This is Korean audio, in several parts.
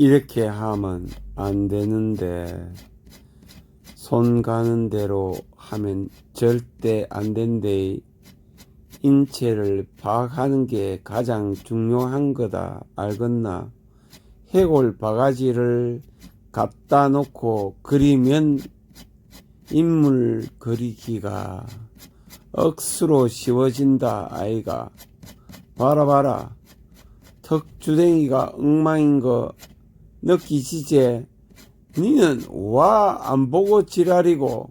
이렇게 하면 안 되는데 손 가는 대로 하면 절대 안 된대. 인체를 파악하는 게 가장 중요한 거다. 알겠나? 해골 바가지를 갖다 놓고 그리면 인물 그리기가 억수로 쉬워진다, 아이가. 봐라, 봐라. 턱주댕이가 엉망인 거 느끼시제? 니는 와 안 보고 지랄이고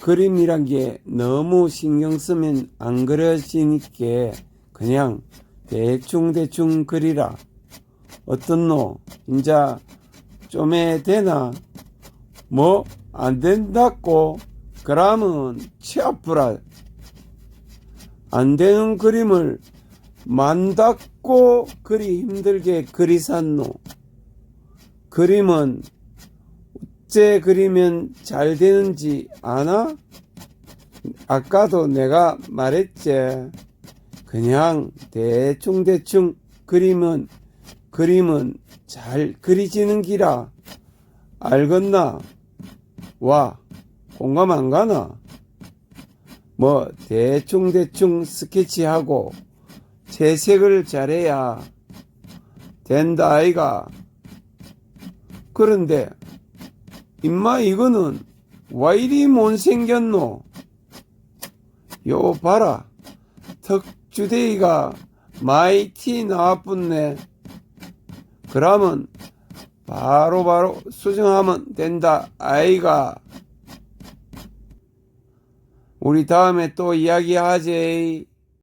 그림이란 게 너무 신경 쓰면 안 그려지니까 그냥 대충대충 그리라. 어떻노? 인자 좀에 되나? 뭐 안 된다고? 그러면 치 아프라. 안 되는 그림을 만닫고 그리 힘들게 그리산노. 그림은 어째 그리면 잘 되는지 아나? 아까도 내가 말했지. 그냥 대충대충 그림은 그림은 잘 그리지는 기라. 알겠나? 와, 공감 안 가나? 뭐 대충대충 스케치하고 채색을 잘해야 된다 아이가. 그런데 임마 이거는 와 이리 못생겼노? 요 봐라. 턱주대기가 마이티 나와붙네. 그러면 바로 바로 수정하면 된다 아이가. 우리 다음에 또 이야기하지